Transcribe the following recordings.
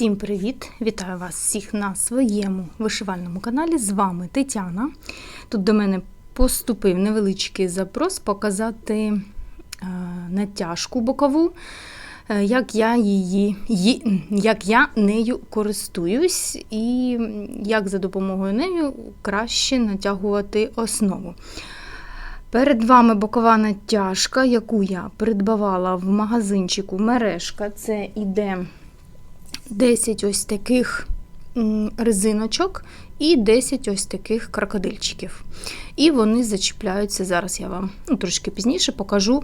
Всім привіт! Вітаю вас всіх на своєму вишивальному каналі. З вами Тетяна. Тут до мене поступив невеличкий запрос показати е, натяжку бокову, е, як я її, як я нею користуюсь, і як за допомогою нею краще натягувати основу. Перед вами бокова натяжка, яку я придбавала в магазинчику мережка. Це іде 10 ось таких резиночок і 10 ось таких крокодильчиків. І вони зачіпляються. Зараз я вам ну, трошки пізніше покажу,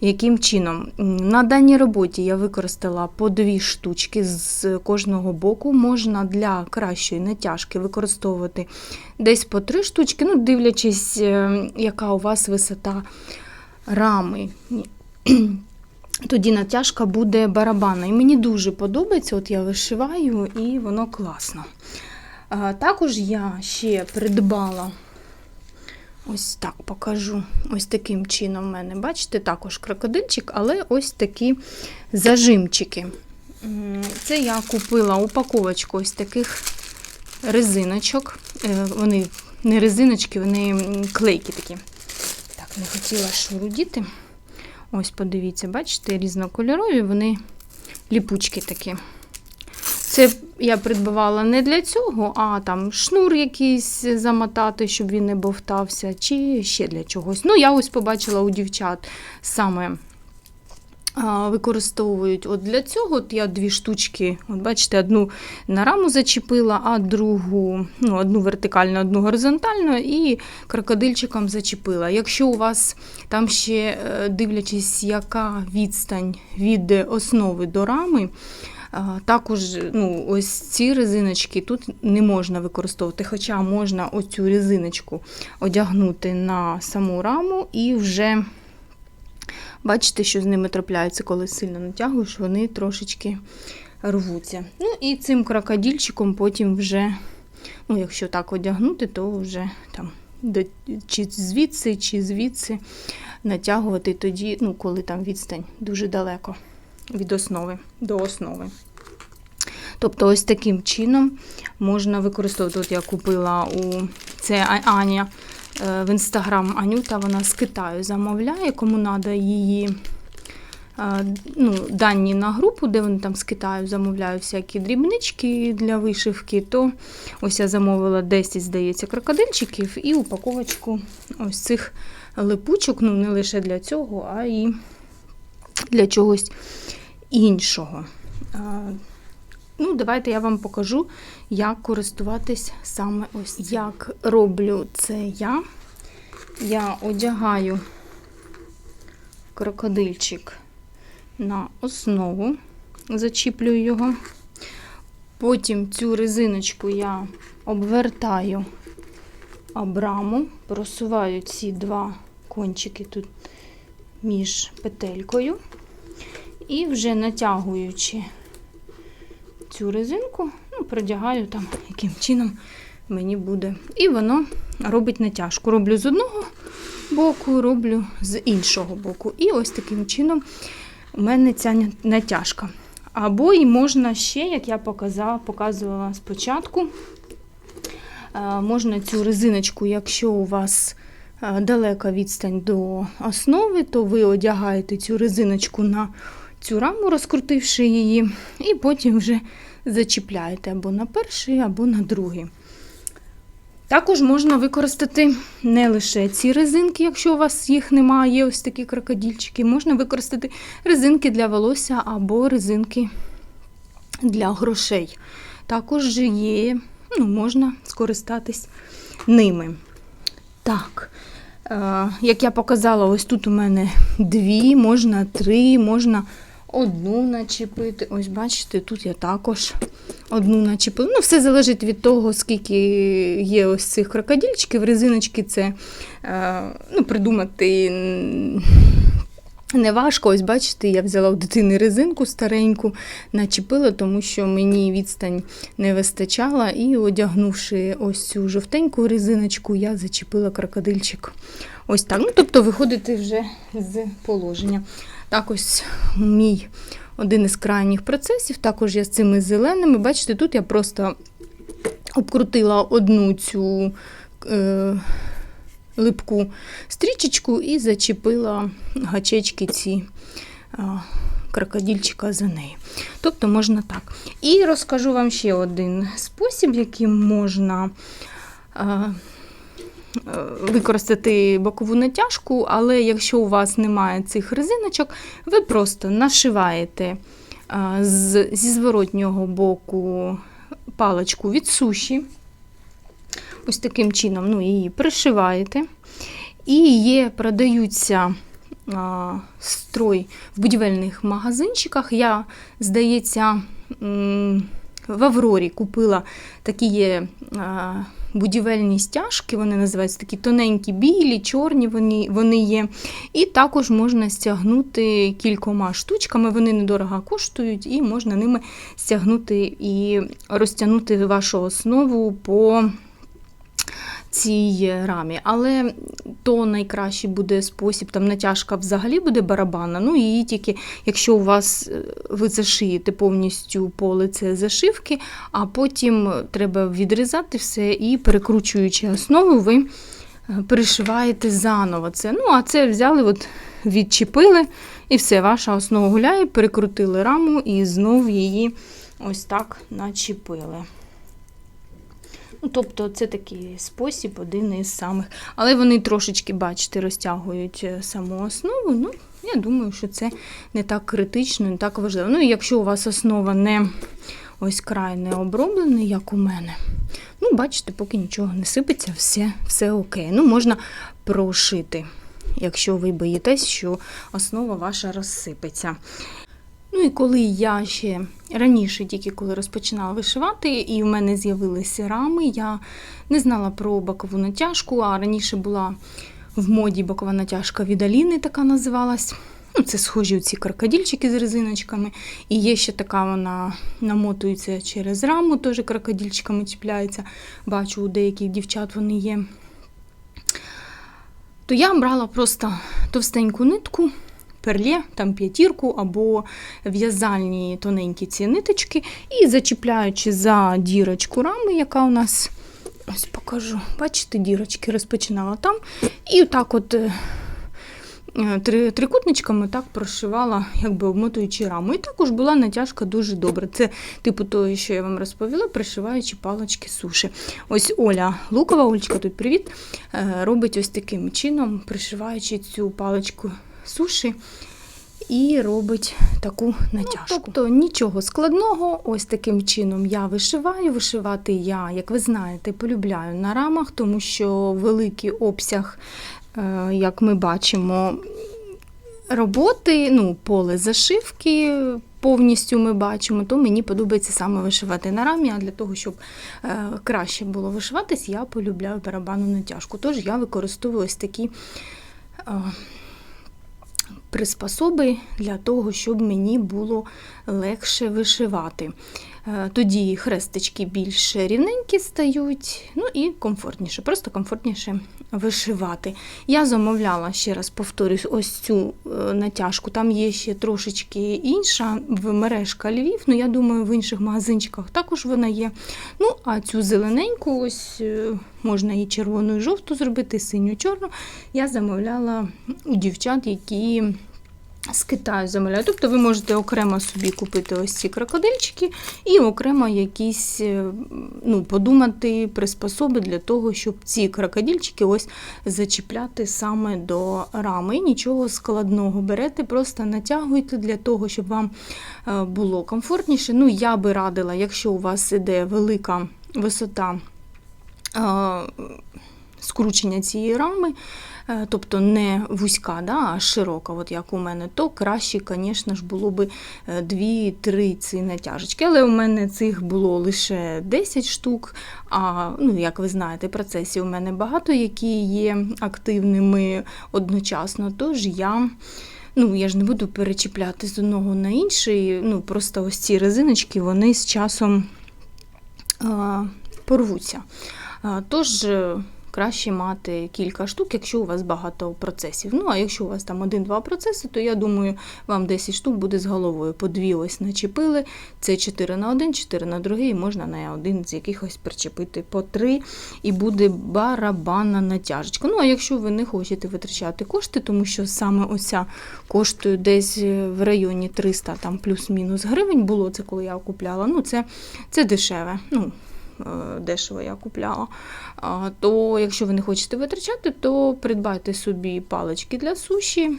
яким чином. На даній роботі я використала по дві штучки з кожного боку. Можна для кращої натяжки використовувати десь по три штучки, ну, дивлячись, е, яка у вас висота рами. Тоді натяжка буде барабанна. І мені дуже подобається, от я вишиваю, і воно класно. Також я ще придбала, ось так покажу. Ось таким чином в мене, бачите, також крокодильчик, але ось такі зажимчики. Це я купила упаковочку ось таких резиночок. Е, Вони не резиночки, вони м, клейкі такі. Так, не хотіла шурудіти. Ось, подивіться, бачите, різнокольорові, вони ліпучки такі. Це я придбавала не для цього, а там шнур якийсь замотати, щоб він не бовтався, чи ще для чогось. Ну, я ось побачила у дівчат саме використовують от для цього. От я дві штучки, от бачите, одну на раму зачепила, а другу, ну, одну вертикально, одну горизонтально, і крокодильчиком зачепила. Якщо у вас там ще е, дивлячись, яка відстань від основи до рами. Також ну, ось ці резиночки тут не можна використовувати, хоча можна оцю резиночку одягнути на саму раму і вже бачите, що з ними трапляється, коли сильно натягуєш, вони трошечки рвуться. Ну і цим крокодильчиком потім вже, ну, якщо так одягнути, то вже там чи звідси, чи звідси натягувати тоді, ну, коли там відстань дуже далеко від основи до основи. Тобто, ось таким чином можна використовувати. От я купила у це Аня в інстаграм Анюта, вона з Китаю замовляє, кому треба її е, ну, дані на групу, де вони там з Китаю замовляють всякі дрібнички для вишивки, то ось я замовила 10, здається, крокодильчиків і упаковочку ось цих липучок, ну не лише для цього, а і для чогось іншого. Ну, давайте я вам покажу, як користуватись саме ось. Як роблю це я. Я одягаю крокодильчик на основу, зачіплюю його. Потім цю резиночку я обвертаю об раму, просуваю ці два кончики тут між петелькою. І вже натягуючи цю резинку, ну, продягаю там, яким чином мені буде. І воно робить натяжку. Роблю з одного боку, роблю з іншого боку. І ось таким чином у мене ця натяжка. Або і можна ще, як я показала, показувала спочатку, е, можна цю резиночку, якщо у вас е, далека відстань до основи, то ви одягаєте цю резиночку на цю раму, розкрутивши її, і потім вже зачіпляєте або на перший, або на другий. Також можна використати не лише ці резинки, якщо у вас їх немає, є ось такі крокодильчики. Можна використати резинки для волосся або резинки для грошей. Також є, ну, можна скористатись ними. Так, е, як я показала, ось тут у мене дві, можна три, можна одну начепити. Ось бачите, тут я також одну начепила. Ну, все залежить від того, скільки є ось цих крокодильчиків. Резиночки це е, ну, придумати. М, Не важко, ось бачите, я взяла у дитини резинку стареньку, начепила, тому що мені відстань не вистачала, і одягнувши ось цю жовтеньку резиночку, я зачепила крокодильчик. Ось так. Ну, тобто виходити вже з положення. Так ось мій один із крайніх процесів. Також я з цими зеленими. Бачите, тут я просто обкрутила одну цю е, липку стрічечку і зачепила гачечки ці крокодильчика за неї. Тобто можна так. І розкажу вам ще один спосіб, яким можна. е, Використати бокову натяжку, але якщо у вас немає цих резиночок, ви просто нашиваєте зі зворотнього боку паличку від суші. Ось таким чином ну, її пришиваєте. І є, продаються а, строй в будівельних магазинчиках. Я, здається, в Аврорі купила такі є а, будівельні стяжки, вони називаються такі тоненькі, білі, чорні вони, вони є. І також можна стягнути кількома штучками, вони недорого коштують, і можна ними стягнути і розтягнути вашу основу по цій рамі. Але то найкращий буде спосіб, там натяжка взагалі буде барабанна. Ну, її тільки, якщо у вас е, ви зашиєте повністю по лице зашивки, а потім треба відрізати все і перекручуючи основу, ви е, перешиваєте заново це. Ну, а це взяли, от, відчепили, і все, ваша основа гуляє, перекрутили раму і знов її ось так начепили. Ну, тобто це такий спосіб, один із самих. Але вони трошечки, бачите, розтягують е, саму основу. Ну, я думаю, що це не так критично, не так важливо. Ну, і якщо у вас основа не ось край не оброблений, як у мене, ну, бачите, поки нічого не сипеться, все, все окей. Ну, можна прошити, якщо ви боїтесь, що основа ваша розсипеться. Ну і коли я ще раніше, тільки коли розпочинала вишивати, і в мене з'явилися рами, я не знала про бокову натяжку, а раніше була в моді бокова натяжка від Аліни, така називалась. Ну, Це схожі ці крокодильчики з резиночками. І є ще така, вона намотується через раму, теж крокодильчиками чіпляється. Бачу, у деяких дівчат вони є. То я брала просто товстеньку нитку перлє, там п'ятірку або в'язальні тоненькі ці ниточки, і зачіпляючи за дірочку рами, яка у нас, ось покажу, бачите, дірочки розпочинала там. І так от е, три, трикутничками так прошивала, якби обмотуючи раму. І також була натяжка дуже добра. Це, типу того, що я вам розповіла, пришиваючи палочки суші. Ось Оля Лукова, Олечка, тут привіт, е, робить ось таким чином, пришиваючи цю паличку суші і робить таку натяжку. Ну, тобто нічого складного, ось таким чином я вишиваю. Вишивати я, як ви знаєте, полюбляю на рамах, тому що великий обсяг, е, як ми бачимо, роботи, ну, поле зашивки. Повністю ми бачимо, то мені подобається саме вишивати на рамі, а для того, щоб е, краще було вишиватись, я полюбляю барабанну натяжку. Тож я використовую ось такі е, приспособи для того, щоб мені було легше вишивати. Е, Тоді хрестички більш рівненькі стають, ну і комфортніше, просто комфортніше вишивати. Я замовляла, ще раз повторюсь, ось цю е, натяжку. Там є ще трошечки інша в мережка Львів, ну я думаю, в інших магазинчиках також вона є. Ну, а цю зелененьку, ось е, можна і червону, і жовту зробити, синю, чорну. Я замовляла у дівчат, які з Китаю замовляю. Тобто ви можете окремо собі купити ось ці крокодильчики і окремо якісь е, ну, подумати приспособи для того, щоб ці крокодильчики ось зачіпляти саме до рами. І нічого складного берете, просто натягуйте для того, щоб вам е, було комфортніше. Ну, я би радила, якщо у вас іде велика висота е, скручення цієї рами, е, тобто не вузька, да, а широка, от як у мене, то краще, звісно ж, було б 2-3 ці натяжечки. Але у мене цих було лише 10 штук. А ну, як ви знаєте, процесів у мене багато, які є активними одночасно. Тож я. Ну, я ж не буду перечіпляти з одного на інший. Ну, просто ось ці резиночки, вони з часом а, порвуться. Тож, краще мати кілька штук, якщо у вас багато процесів. Ну, а якщо у вас там один-два процеси, то я думаю, вам 10 штук буде з головою. По дві ось начепили. Це 4 на один, 4 на другий, і можна на один з якихось причепити по 3, і буде барабанна натяжечка. Ну, а якщо ви не хочете витрачати кошти, тому що саме оця коштує десь в районі 300 там плюс-мінус гривень, було це, коли я купляла. Ну, це, це дешеве. Ну, е, дешево я купляла. То якщо ви не хочете витрачати, то придбайте собі палички для суші.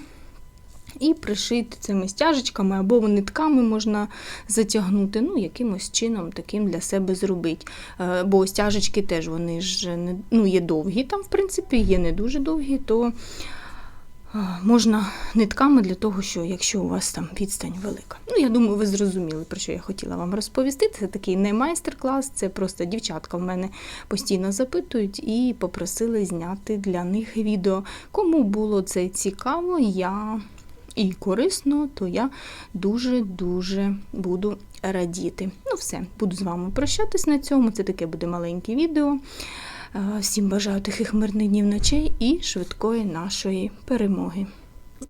І пришити цими стяжечками або нитками можна затягнути, ну, якимось чином таким для себе зробити. Е, Бо стяжечки теж вони ж не, ну, є довгі там, в принципі, є не дуже довгі, то е, можна нитками для того, що якщо у вас там відстань велика. Ну, я думаю, ви зрозуміли, про що я хотіла вам розповісти. Це такий не майстер-клас, це просто дівчатка в мене постійно запитують і попросили зняти для них відео. Кому було це цікаво, я і корисно, то я дуже-дуже буду радіти. Ну, все, буду з вами прощатись на цьому. Це таке буде маленьке відео. Е, Всім бажаю тихих мирних днів ночей і швидкої нашої перемоги.